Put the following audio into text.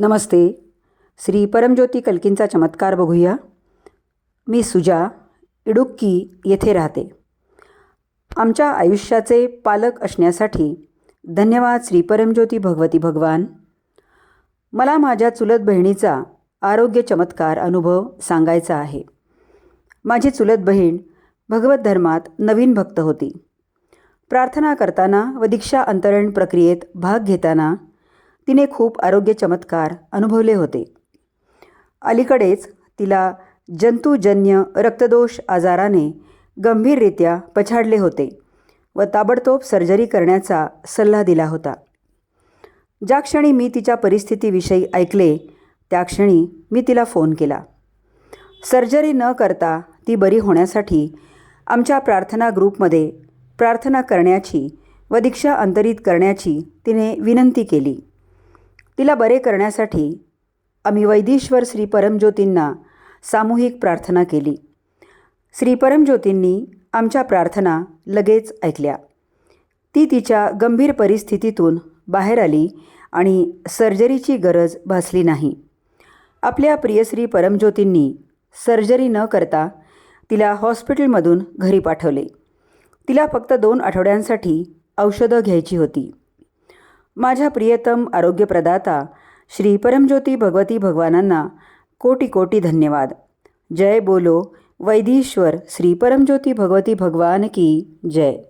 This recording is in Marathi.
नमस्ते. श्री परमज्योती कल्कींचा चमत्कार बघूया. मी सुजा इडुक्की येथे राहते. आमच्या आयुष्याचे पालक असण्यासाठी धन्यवाद श्री परमज्योती भगवती भगवान. मला माझ्या चुलत बहिणीचा आरोग्य चमत्कार अनुभव सांगायचा आहे. माझी चुलत बहीण भगवत धर्मात नवीन भक्त होती. प्रार्थना करताना व दीक्षा अंतरण प्रक्रियेत भाग घेताना तिने खूप आरोग्य चमत्कार अनुभवले होते. अलीकडेच तिला जंतुजन्य रक्तदोष आजाराने गंभीररित्या पछाडले होते व ताबडतोब सर्जरी करण्याचा सल्ला दिला होता. ज्या क्षणी मी तिच्या परिस्थितीविषयी ऐकले त्या क्षणी मी तिला फोन केला. सर्जरी न करता ती बरी होण्यासाठी आमच्या प्रार्थना ग्रुपमध्ये प्रार्थना करण्याची व दीक्षा अंतरित करण्याची तिने विनंती केली. तिला बरे करण्यासाठी आम्ही वैदीश्वर श्री परमज्योतींना सामूहिक प्रार्थना केली. श्री परमज्योतींनी आमच्या प्रार्थना लगेच ऐकल्या. ती तिच्या गंभीर परिस्थितीतून बाहेर आली आणि सर्जरीची गरज भासली नाही. आपल्या प्रियश्री परमज्योतींनी सर्जरी न करता तिला हॉस्पिटलमधून घरी पाठवले. तिला फक्त दोन आठवड्यांसाठी औषधं घ्यायची होती. माझ्या प्रियतम आरोग्यप्रदाता श्री परमज्योती भगवती भगवानांना कोटी कोटी धन्यवाद. जय बोलो वैदीश्वर श्री परमज्योती भगवती भगवान की जय.